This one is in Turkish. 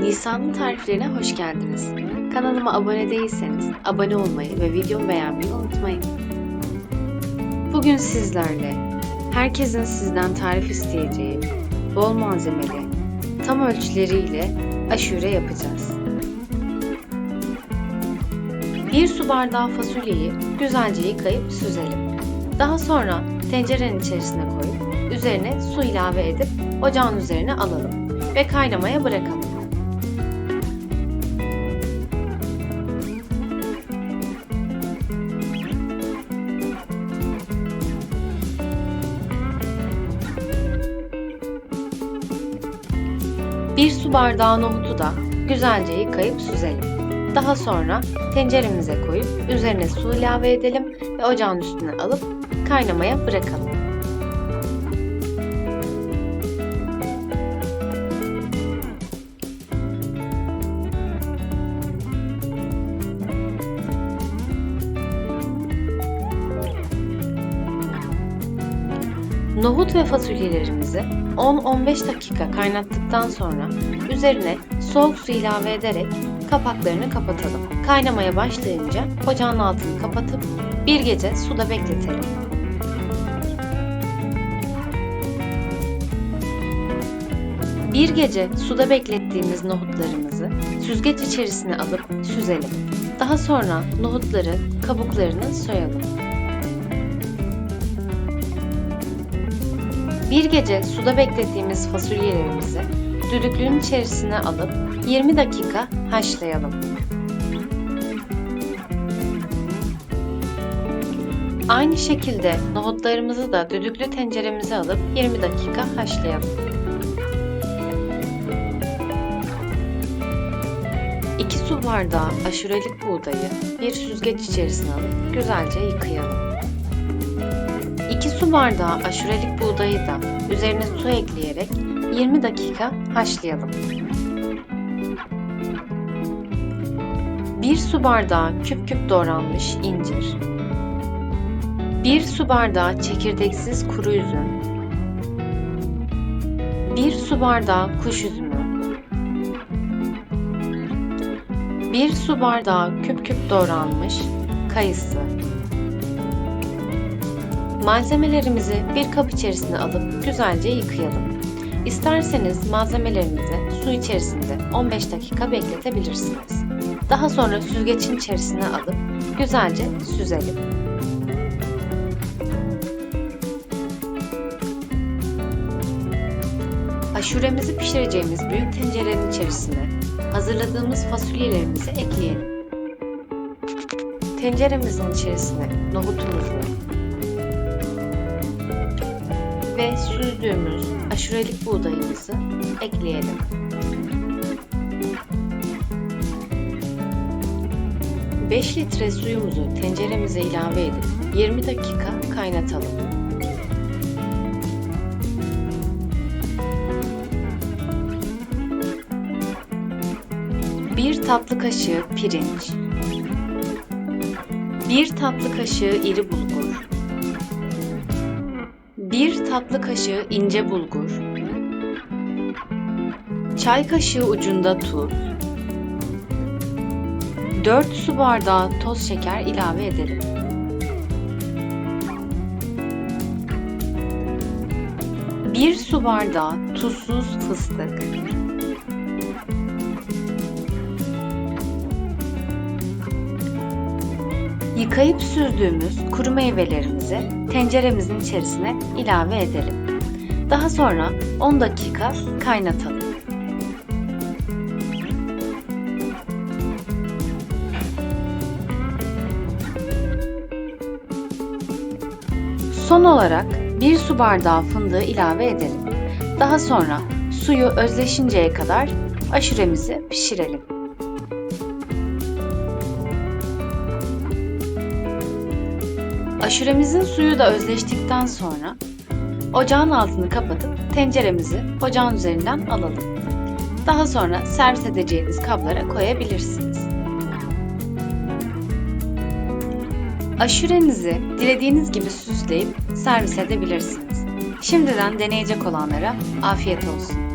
Nisan'ın tariflerine hoş geldiniz. Kanalıma abone değilseniz abone olmayı ve videomu beğenmeyi unutmayın. Bugün sizlerle herkesin sizden tarif isteyeceği bol malzemeli, tam ölçüleriyle aşure yapacağız. Bir su bardağı fasulyeyi güzelce yıkayıp süzelim. Daha sonra tencerenin içerisine koyup üzerine su ilave edip ocağın üzerine alalım ve kaynamaya bırakalım. Bir su bardağı nohutu da güzelce yıkayıp süzelim. Daha sonra tenceremize koyup üzerine su ilave edelim ve ocağın üstüne alıp kaynamaya bırakalım. Nohut ve fasulyelerimizi 10-15 dakika kaynattıktan sonra üzerine soğuk su ilave ederek kapaklarını kapatalım. Kaynamaya başlayınca ocağın altını kapatıp bir gece suda bekletelim. Bir gece suda beklettiğimiz nohutlarımızı süzgeç içerisine alıp süzelim. Daha sonra nohutları kabuklarını soyalım. Bir gece suda beklettiğimiz fasulyelerimizi düdüklünün içerisine alıp 20 dakika haşlayalım. Aynı şekilde nohutlarımızı da düdüklü tenceremize alıp 20 dakika haşlayalım. 2 su bardağı aşurelik buğdayı bir süzgeç içerisine alıp güzelce yıkayalım. 2 su bardağı aşurelik buğdayı da üzerine su ekleyerek 20 dakika haşlayalım. 1 su bardağı küp küp doğranmış incir. 1 su bardağı çekirdeksiz kuru üzüm. 1 su bardağı kuş üzümü. 1 su bardağı küp küp doğranmış kayısı. Malzemelerimizi bir kap içerisine alıp güzelce yıkayalım. İsterseniz malzemelerinizi su içerisinde 15 dakika bekletebilirsiniz. Daha sonra süzgecin içerisine alıp güzelce süzelim. Aşuremizi pişireceğimiz büyük tencerenin içerisine hazırladığımız fasulyelerimizi ekleyelim. Tenceremizin içerisine nohutumuzu, ve süzdüğümüz aşurelik buğdayımızı ekleyelim. Beş litre suyumuzu tenceremize ilave edip 20 dakika kaynatalım. Bir tatlı kaşığı pirinç, bir tatlı kaşığı iri bulgur, 1 tatlı kaşığı ince bulgur, çay kaşığı ucunda tuz, 4 su bardağı toz şeker ilave edelim. Bir su bardağı tuzsuz fıstık, Yıkayıp süzdüğümüz kuru meyvelerimizi tenceremizin içerisine ilave edelim. Daha sonra 10 dakika kaynatalım. Son olarak 1 su bardağı fındığı ilave edelim. Daha sonra suyu özleşinceye kadar aşuremizi pişirelim. Aşuremizin suyu da özleştikten sonra ocağın altını kapatıp tenceremizi ocağın üzerinden alalım. Daha sonra servis edeceğiniz kablara koyabilirsiniz. Aşurenizi dilediğiniz gibi süsleyip servis edebilirsiniz. Şimdiden deneyecek olanlara afiyet olsun.